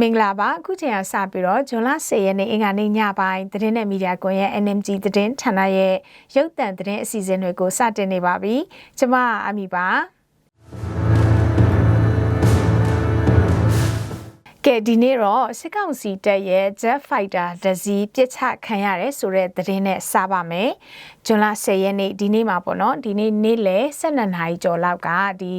မင်္ဂလာပါအခုချိန်ကစပြီးတော့ဇွန်လ10ရက်နေ့အင်္ဂါနေ့ညပိုင်းသတင်းနဲ့မီဒီယာကွန်ရဲ့ NMG သတင်းဌာနရဲ့ရုပ်သံသတင်းအစီအစဉ်တွေကိုစတင်နေပါပြီကျမအမီပါကဲဒီနေ့တော့စစ်ကောင်စီတပ်ရဲ့ Jet Fighter တစီးပြစ်ချခံရတယ်ဆိုတဲ့သတင်းနဲ့စပါမယ်။ဇွန်လ10ရက်နေ့ဒီနေ့မှာပေါ့နော်ဒီနေ့နေ့လယ်12နာရီကျော်လောက်ကဒီ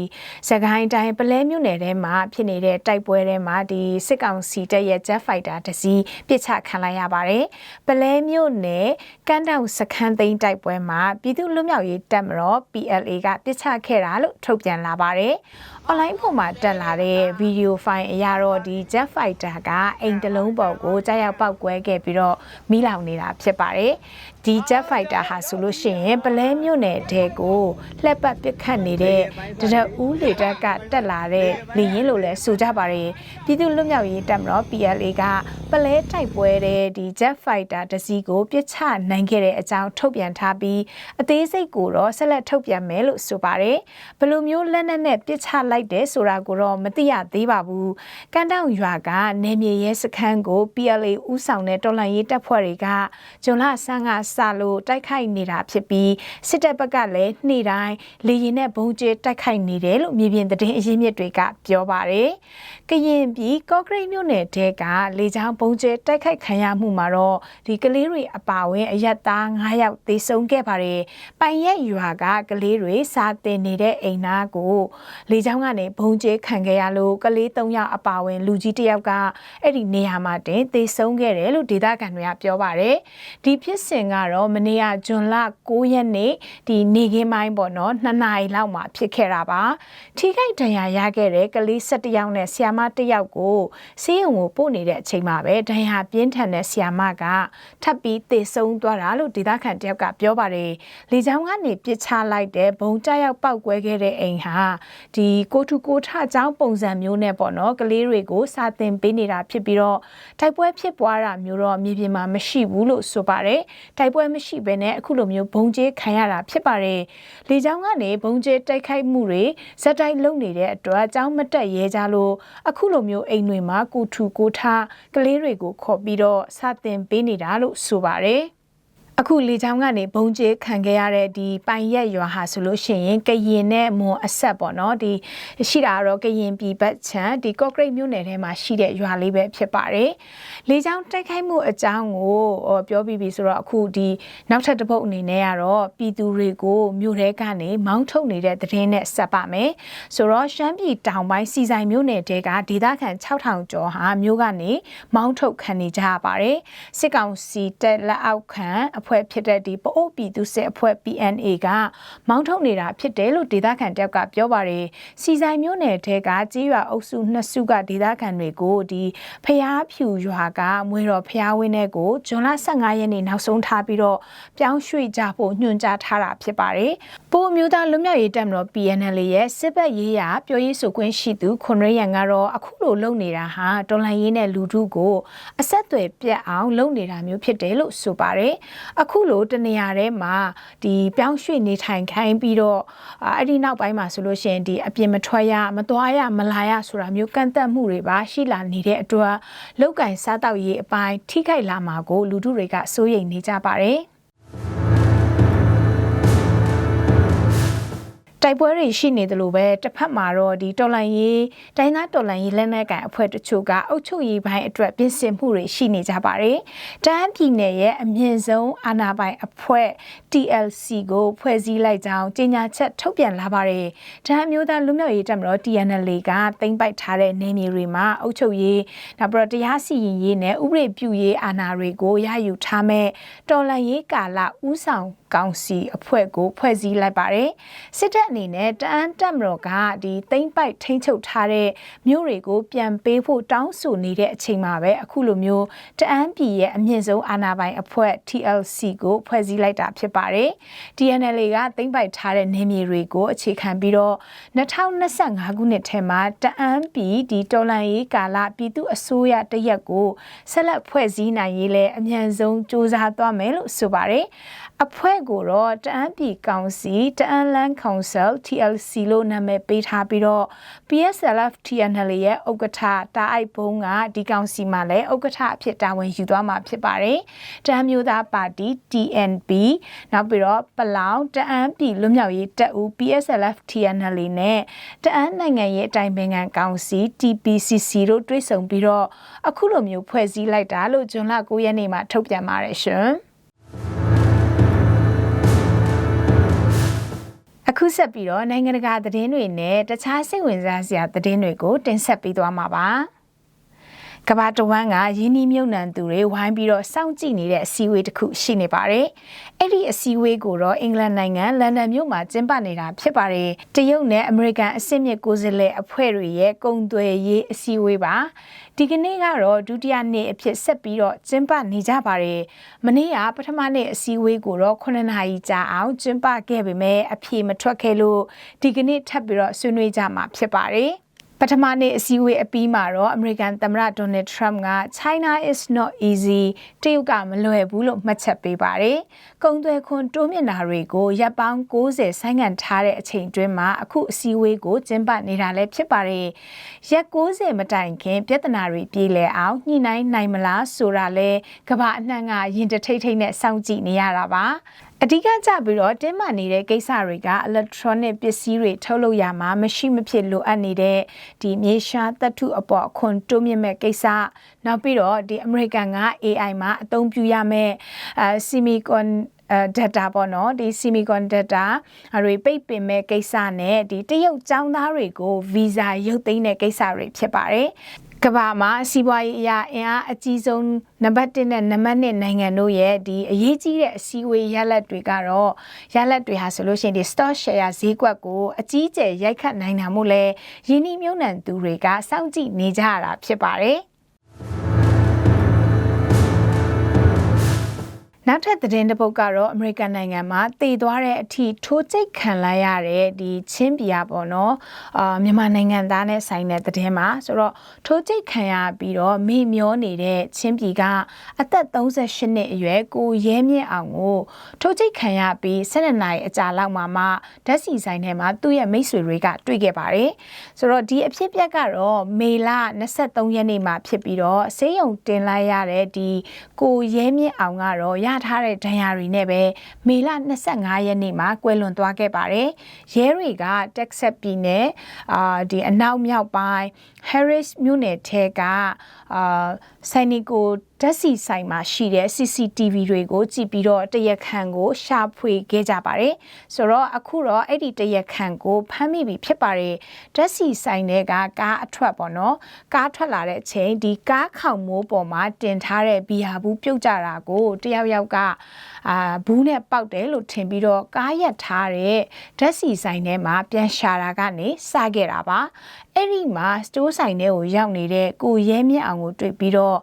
စကိုင်းတိုင်းပလဲမြို့နယ်ထဲမှာဖြစ်နေတဲ့တိုက်ပွဲထဲမှာဒီစစ်ကောင်စီတပ်ရဲ့ Jet Fighter တစီးပြစ်ချခံလိုက်ရပါတယ်။ပလဲမြို့နယ်ကမ်းတောင်စခန်းသိမ်းတိုက်ပွဲမှာပြည်သူ့လွတ်မြောက်ရေးတပ်မတော် PLA ကပြစ်ချခဲ့တာလို့ထုတ်ပြန်လာပါတယ်။ online ပေါ်မှာတက်လာတဲ့ဗီဒီယိုဖိုင်အရတော့ဒီ Jet Fighter ကအိမ်တလုံးပေါ်ကိုကြားရောက်ပောက်ကွဲခဲ့ပြီးတော့မိလောင်နေတာဖြစ်ပါတယ်။ ဒီ Jet Fighter ဟာဆိုလို့ရှိရင်ပလဲမြို့နယ်တဲကိုလှက်ပတ်ပစ်ခတ်နေတဲ့တရဦးလေတပ်ကတက်လာတဲ့လေရင်လို့လဲဆိုကြပါတယ်။ပြည်သူ့လွတ်မြောက်ရေးတပ်မတော် PLA ကပလဲတိုက်ပွဲတဲ့ဒီ Jet Fighter တစီးကိုပြစ်ချနိုင်ခဲ့တဲ့အကြောင်းထုတ်ပြန်ထားပြီးအသေးစိတ်ကိုတော့ဆက်လက်ထုတ်ပြန်မယ်လို့ဆိုပါတယ်။ဘယ်လိုမျိုးလက်နက်နဲ့ပြစ်ချလိုက်တယ်ဆိုတာကိုတော့မသိရသေးပါဘူး။ကန်တောင်ရွာကနေမြေရဲစခန်းကို PLA ဥဆောင်တဲ့တော်လှန်ရေးတပ်ဖွဲ့တွေကဂျွန်လဆန်းကစလို့တိုက်ခိုက်နေတာဖြစ်ပြီးစစ်တပ်ဘက်ကလည်းနေ့တိုင်းလေရင်နဲ့ဘုံကျဲတိုက်ခိုက်နေတယ်လို့မြေပြင်သတင်းအရင်းမြစ်တွေကပြောပါတယ်။ကရင်ပြည်ကော့ကရိတ်မြို့နယ်တဲကလေကြောင်းဘုံကျဲတိုက်ခိုက်ခံရမှုမှာတော့ဒီကလေးတွေအပါအဝင်အရက်သား9ယောက်သေဆုံးခဲ့ပါတယ်။ပိုင်ရက်ရွာကကလေးတွေစာတင်နေတဲ့အိမ်သားကိုလေကြောင်းကနေဘုံကျဲခံခဲ့ရလို့ကလေး3ယောက်အပါအဝင်လူကြီးတစ်ယောက်ကအဲ့ဒီနေရာမှာတင်သေဆုံးခဲ့တယ်လို့ဒေသခံတွေကပြောပါတယ်။ဒီဖြစ်စဉ်ကတော့မနေ့ကဇွန်လ9ရက်နေ့ဒီနေခင်းပိုင်းပေါ့နော်2နာရီလောက်မှာဖြစ်ခဲ့တာပါ။ထိခိုက်ဒဏ်ရာရခဲ့တဲ့ကလေး17ယောက်နဲ့ဆ iam 1ယောက်ကိုဆေးရုံကိုပို့နေတဲ့အချိန်မှာပဲဒဏ်ရာပြင်းထန်တဲ့ဆ iam ကထပ်ပြီးသေဆုံးသွားတာလို့ဒေသခံတယောက်ကပြောပါတယ်။လေကြောင်းကနေပစ်ချလိုက်တဲ့ဘုံကြရောက်ပောက်ကွဲခဲ့တဲ့အိမ်ဟာဒီကိုထုကိုထအကြောင်းပုံစံမျိုးနဲ့ပေါ့နော်ကလေးတွေကိုစာသင်ပေးနေတာဖြစ်ပြီးတော့တိုက်ပွဲဖြစ်ပွားတာမျိုးတော့မြေပြင်မှာမရှိဘူးလို့ဆိုပါတယ်တိုက်ပွဲမရှိဘဲနဲ့အခုလိုမျိုးဘုံကျဲခံရတာဖြစ်ပါတယ်လေကြောင်းကနေဘုံကျဲတိုက်ခိုက်မှုတွေဇက်တိုက်လုပ်နေတဲ့အတွက်အကြောင်းမတက်ရဲကြလို့အခုလိုမျိုးအိမ်တွေမှာကိုထူကိုထားကလေးတွေကိုခေါ်ပြီးတော့စာသင်ပေးနေတာလို့ဆိုပါတယ် အခုလေချောင်းကနေဘုံကျဲခံခဲ့ရတဲ့ဒီပိုင်ရက်ရွာဟာဆိုလို့ရှိရင်ကရင်နဲ့မွန်အဆက်ပေါ့နော်ဒီရှိတာကတော့ကရင်ပြည်ဘက်ချမ်းဒီကော့ဂရိတ်မြို့နယ်ထဲမှာရှိတဲ့ရွာလေးပဲဖြစ်ပါတယ်လေချောင်းတိုက်ခိုက်မှုအကြောင်းကိုပြောပြီးပြီဆိုတော့အခုဒီနောက်ထပ်တစ်ပုတ်အနေနဲ့ကတော့ပြည်သူတွေကိုမြို့ထဲကနေမောင်းထုတ်နေတဲ့သတင်းနဲ့ဆက်ပါမယ်ဆိုတော့ရှမ်းပြည်တောင်ပိုင်းစီဆိုင်မြို့နယ်တဲကဒေသခံ6000ကျော်ဟာမြို့ကနေမောင်းထုတ်ခံနေကြရပါတယ်စစ်ကောင်စီတက်လက်အောက်ခံအဖွဲ့အဖွဲ့ဖြစ်တဲ့ဒီပအိုးပြည်သူစစ်အဖွဲ့ PNA ကမောင်းထုတ်နေတာဖြစ်တယ်လို့ဒေသခံတယောက်ကပြောပါတယ်စီဆိုင်မျိုးနယ်ထဲကကြေးရွာအုပ်စုနှစ်စုကဒေသခံတွေကိုဒီဖျားဖြူရွာကမွေတော်ဖျားဝင်းတဲ့ကိုဇွန်လ15ရက်နေ့နောက်ဆုံးထားပြီးတော့ပြောင်းရွှေ့ကြဖို့ညွှန်ကြားထားတာဖြစ်ပါတယ်ပိုအမျိုးသားလွတ်မြောက်ရေးတပ်မတော် PNL ရဲ့စစ်ဘက်ရေးရာပြောရေးဆိုခွင့်ရှိသူခွန်ရရန်ကတော့အခုလိုလုပ်နေတာဟာတော်လှန်ရေးနဲ့လူထုကိုအဆက်အသွယ်ပြတ်အောင်လုပ်နေတာမျိုးဖြစ်တယ်လို့ဆိုပါတယ်အခုလိုတနေရာထဲမှာဒီပြောင်းရွှေ့နေထိုင်ခိုင်းပြီးတော့အဲ့ဒီနောက်ပိုင်းမှာဆိုလို့ရှိရင်ဒီအပြင်မထွက်ရမသွားရမလာရဆိုတာမျိုးကန့်သက်မှုတွေပါရှိလာနေတဲ့အတွက်လောက်ကင်စားတောက်ရေးအပိုင်းထိခိုက်လာမှာကိုလူထုတွေကစိုးရိမ်နေကြပါတယ် တိုက်ပွဲတွေရှိနေတယ်လို့ပဲတစ်ဖက်မှာတော့ဒီတော်လန်ရေးတိုင်းသားတော်လန်ရေးလက်နက်ကိုင်အဖွဲ့တချို့ကအုပ်ချုပ်ရေးပိုင်းအတွက်ပြင်ဆင်မှုတွေရှိနေကြပါတယ်။တန်းပြည်နယ်ရဲ့အမြင့်ဆုံးအာဏာပိုင်အဖွဲ့ TLC ကိုဖွဲ့စည်းလိုက်ကြောင်းကြေညာချက်ထုတ်ပြန်လာပါတယ်။တန်းမျိုးသားလူမျိုးရေးတပ်မတော် TNL ကတင်ပိုက်ထားတဲ့နေမြေတွေမှာအုပ်ချုပ်ရေးနောက်ပြီးတော့တရားစီရင်ရေးနဲ့ဥပဒေပြုရေးအာဏာတွေကိုရယူထားမဲ့တော်လန်ရေးကာလဥဆောင် ကောင်စီအဖွဲ့ကိုဖွဲ့စည်းလိုက်ပါတယ်။စစ်တပ်အနေနဲ့တအန်းတက်မတော်ကဒီသိမ့်ပိုက်ထိန်းချုပ်ထားတဲ့မြို့တွေကိုပြန်ပေးဖို့တောင်းဆိုနေတဲ့အချိန်မှာပဲအခုလိုမျိုးတအန်းပြည်ရဲ့အမြင့်ဆုံးအာဏာပိုင်အဖွဲ့ TLC ကိုဖွဲ့စည်းလိုက်တာဖြစ်ပါတယ်။ DNL ကသိမ့်ပိုက်ထားတဲ့နေမြေတွေကိုအခြေခံပြီးတော့2025ခုနှစ်ထဲမှာတအန်းပြည်ဒီတော်လန်ရေးကာလပြည်သူအစိုးရတရက်ကိုဆက်လက်ဖွဲ့စည်းနိုင်ရေးလဲအမြန်ဆုံးစ조사သွားမယ်လို့ဆိုပါတယ်။ အဖွဲ့ကိုတော့တအန်းပြည်ကောင်စီတအန်းလန်းကောင်ဆယ် TLC လို့နာမည်ပေးထားပြီးတော့ PSLF TNL ရဲ့ဥက္ကဋ္ဌတာအိုက်ဘုံကဒီကောင်စီမှာလည်းဥက္ကဋ္ဌအဖြစ်တာဝန်ယူသွားမှာဖြစ်ပါတယ်။တအန်းမျိုးသားပါတီ TNP နောက်ပြီးတော့ပလောင်တအန်းပြည်လွတ်မြောက်ရေးတပ်ဦး PSLF TNL နဲ့တအန်းနိုင်ငံရေးအတိုင်းပင်ခံကောင်စီ TPCC တို့တွဲဆုံပြီးတော့အခုလိုမျိုးဖွဲ့စည်းလိုက်တာလို့ဂျွန်လ9ရက်နေ့မှာထုတ်ပြန်ပါတယ်ရှင်။ အခုဆက်ပြီးတော့နိုင်ငံတကာသတင်းတွေနဲ့တခြားစိတ်ဝင်စားစရာသတင်းတွေကိုတင်ဆက်ပေးသွားမှာပါ ကဘာတဝမ်းကယင်းနှီးမြုပ်နှံသူတွေဝိုင်းပြီးတော့စောင့်ကြည့်နေတဲ့အစည်းအဝေးတစ်ခုရှိနေပါတယ်။အဲ့ဒီအစည်းအဝေးကိုတော့အင်္ဂလန်နိုင်ငံလန်ဒန်မြို့မှာကျင်းပနေတာဖြစ်ပါတယ်။တရုတ်နဲ့အမေရိကန်အဆင့်မြင့်ကိုယ်စားလှယ်အဖွဲ့တွေရဲ့ကုံသွယ်ရေးအစည်းအဝေးပါ။ဒီကနေ့ကတော့ဒုတိယနေ့အဖြစ်ဆက်ပြီးတော့ကျင်းပနေကြပါတယ်။မနေ့ကပထမနေ့အစည်းအဝေးကိုတော့9နာရီကြာအောင်ကျင်းပခဲ့ပေမဲ့အပြေမထွက်ခဲ့လို့ဒီကနေ့ထပ်ပြီးတော့ဆွေးနွေးကြမှာဖြစ်ပါတယ်။ ပထမနေ့အစည်းအဝေးအပြီးမှာတော့ American သမ္မတ Donald Trump က China is not easy တရုတ်ကမလွယ်ဘူးလို့မှတ်ချက်ပေးပါတယ်။ကုန်သွယ်ခွန်တိုးမြင့်တာတွေကိုရပ်ပေါင်း60ဆိုင်းငံ့ထားတဲ့အချိန်တွင်းမှာအခုအစည်းအဝေးကိုကျင်းပနေတာလည်းဖြစ်ပါတယ်။ရက်60မတိုင်ခင်ပြဿနာတွေပြေလည်အောင်ညှိနှိုင်းနိုင်မလားဆိုတာလဲကမ္ဘာအနှံ့ကရင်တထိတ်ထိတ်နဲ့စောင့်ကြည့်နေရတာပါ။ အဓိကကြပြီးတော့တင်းမာနေတဲ့ကိစ္စတွေက electronic ပစ္စည်းတွေထုတ်လုပ်ရမှာမရှိမဖြစ်လိုအပ်နေတဲ့ဒီမြေရှားသတ္ထုအပေါ်အခွန်တိုးမြင့်မဲ့ကိစ္စနောက်ပြီးတော့ဒီ American က AI မှာအသုံးပြုရမယ့်အဲ semicon အဲ data ပေါ့နော်ဒီ semiconductor တွေပိတ်ပင်မဲ့ကိစ္စနဲ့ဒီတရုတ်ចောင်းသားတွေကို visa ရုပ်သိမ်းတဲ့ကိစ္စတွေဖြစ်ပါတယ် ကမ္ဘာမှာစီးပွားရေးအရာအင်အားအကြီးဆုံးနံပါတ်1နဲ့နံပါတ်2နိုင်ငံတို့ရဲ့ဒီအရေးကြီးတဲ့အစည်းအဝေးရလဒ်တွေကတော့ရလဒ်တွေဟာဆိုလို့ရှိရင်ဒီ stock share ဈေးကွက်ကိုအကြီးအကျယ်ရိုက်ခတ်နိုင်တာမို့လဲယင်းနှိမ့်မြုံ နှံသူတွေကစောင့်ကြည့်နေကြရတာဖြစ်ပါတယ် နောက်ထပ်သတင်းတစ်ပုဒ်ကတော့အမေရိကန်နိုင်ငံမှာတည်သွားတဲ့အထိထိုးကျိတ်ခံလိုက်ရတဲ့ဒီချင်းပြာပေါ့နော်အာမြန်မာနိုင်ငံသားနဲ့ဆိုင်တဲ့သတင်းမှာဆိုတော့ထိုးကျိတ်ခံရပြီးတော့မိမျောနေတဲ့ချင်းပြည်ကအသက်38နှစ်အရွယ်ကိုရဲမြင့်အောင်ကိုထိုးကျိတ်ခံရပြီး12နာရီအကြာလောက်မှာမှဓာတ်စီဆိုင်ထဲမှာသူ့ရဲ့မိတ်ဆွေတွေကတွေ့ခဲ့ပါတယ်ဆိုတော့ဒီအဖြစ်အပျက်ကတော့မေလ23ရက်နေ့မှာဖြစ်ပြီးတော့ဆေးရုံတင်လိုက်ရတဲ့ဒီကိုရဲမြင့်အောင်ကတော့ရထားတဲ့ဒဏ်ရာတွေနဲ့ပဲမေလ25ရက်နေ့မှာကွယ်လွန်သွားခဲ့ပါတယ်။ရဲတွေကတက်ဆက်ပြည်နယ်အာဒီအနောက်မြောက်ပိုင်း Harris မြို့နယ်ထဲကအာဆိုင်နီကိုဓာတ်စီဆိုင်မှာရှိတဲ့ CCTV တွေကိုကြည့်ပြီးတော့တရက်ခံကို ရှာဖွေခဲ့ကြပါတယ်ဆိုတော့အခုတော့အဲ့ဒီတရက်ခံကိုဖမ်းမိပြီဖြစ်ပါတယ်ဓာတ်စီဆိုင်တွေကကားအထွက်ပေါ့နော်ကားထွက်လာတဲ့အချိန်ဒီကားခေါင်မိုးပေါ်မှာတင်ထားတဲ့ဘီယာဘူးပြုတ်ကြတာကိုတယောက်ယောက်ကအာဘူးနဲ့ပေါက်တယ်လို့ထင်ပြီးတော့ကားရက်ထားတဲ့ဓာတ်စီဆိုင်ထဲမှာပြန်ရှာတာကနေစခဲ့တာပါအဲ့ဒီမှာစတိုးဆိုင်ထဲကိုရောက်နေတဲ့ကိုရဲမြင့်အောင်ကိုတွေ့ပြီးတော့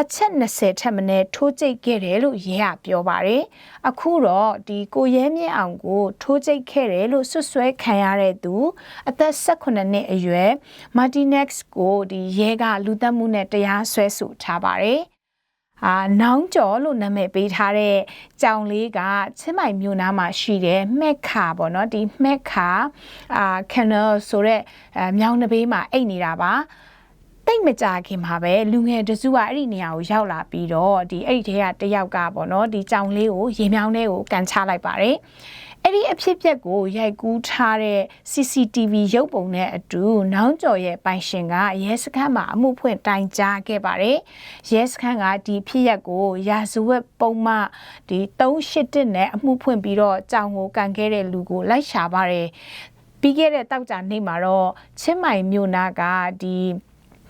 အချက်20ထက်မနည်းထိုးကျိတ်ခဲ့တယ်လို့ရဲကပြောပါတယ်အခုတော့ဒီကိုရဲမြင့်အောင်ကိုထိုးကျိတ်ခဲ့တယ်လို့ဆွဆွဲခံရတဲ့သူအသက်18နှစ်အရွယ် Martinex ကိုဒီရဲကလူသက်မှုနဲ့တရားစွဲဆိုထားပါတယ် အာနောင်ကျော်လို့နာမည်ပေးထားတဲ့ကြောင်လေးကချင်းမိုင်မြို့နားမှာရှိတဲ့မှက်ခါပေါ့နော်ဒီမှက်ခါအာကန်နယ်ဆိုတဲ့မြောင်းတစ်ဘေးမှာအိတ်နေတာပါတိတ်မကြခင်မှာပဲလူငယ်တစုကအဲ့ဒီနေရာကိုရောက်လာပြီးတော့ဒီအဲ့ဒီထဲကတယောက်ကပေါ့နော်ဒီကြောင်လေးကိုရေမြောင်းထဲကိုကန်ချလိုက်ပါတယ် အဲ့ဒီအဖြစ်အပျက်ကိုရိုက်ကူးထားတဲ့ CCTV ရုပ်ပုံနဲ့အတူနောင်ကျော်ရဲ့ပိုင်ရှင်ကရဲစခန်းမှာအမှုဖွင့်တိုင်ကြားခဲ့ပါတယ်။ရဲစခန်းကဒီဖြစ်ရပ်ကိုရာဇဝတ်ပုံမှဒီ381နဲ့အမှုဖွင့်ပြီးတော့ကြောင်ကိုကန်ခဲ့တဲ့လူကိုလိုက်ရှာပါတယ်။ပြီးခဲ့တဲ့တောက်ကြနေ့မှာတော့ချင်းမိုင်မြို့နာကဒီ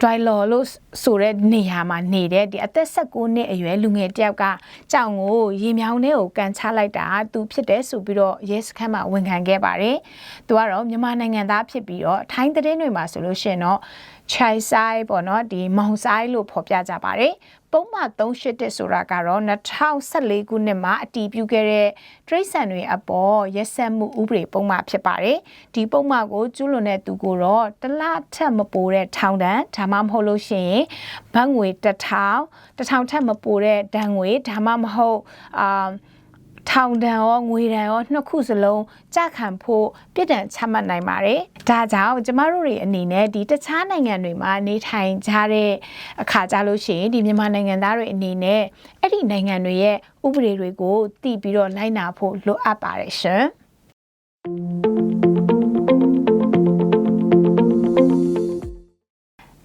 ဒရိုင်လော်လို့ဆိုတဲ့နေရာမှာနေတဲ့ဒီအသက်16နှစ်အရွယ်လူငယ်တယောက်ကကြောင်ကိုရေမြောင်းထဲကိုကန်ချလိုက်တာသူဖြစ်တယ်ဆိုပြီးတော့ရဲစခန်းမှာဝန်ခံခဲ့ပါတယ်။သူကတော့မြန်မာနိုင်ငံသားဖြစ်ပြီးတော့ထိုင်းသတင်းတွေမှာဆိုလို့ရှိရင်တော့ ချိုင်ဆိုင်ပေါ့နော်ဒီမောင်ဆိုင်လို့ဖော်ပြကြပါတယ်ပုံမှန်381ဆိုတာကတော့2014ခုနှစ်မှာအတည်ပြုခဲ့တဲ့တရိတ်ဆန်တွေအပေါ်ရက်ဆက်မှုဥပဒေပုံမှန်ဖြစ်ပါတယ်ဒီပုံမှန်ကိုကျူးလွန်တဲ့သူကိုတော့တလထက်မပိုတဲ့ထောင်ဒဏ်ဒါမှမဟုတ်လို့ရှိရင်ဘတ်ငွေ1000 1000ထက်မပိုတဲ့ဒဏ်ငွေဒါမှမဟုတ်အာ ထောင်ဒဏ်ရောငွေဒဏ်ရောနှစ်ခုစလုံးကြခံဖို့ပြစ်ဒဏ်ချမှတ်နိုင်ပါတယ်။ဒါကြောင့်ကျမတို့တွေအနေနဲ့ဒီတခြားနိုင်ငံတွေမှာနေထိုင်ကြတဲ့အခါကြလို့ရှိရင်ဒီမြန်မာနိုင်ငံသားတွေအနေနဲ့အဲ့ဒီနိုင်ငံတွေရဲ့ဥပဒေတွေကိုသိပြီးတော့လိုက်နာဖို့လိုအပ်ပါတယ်ရှင်။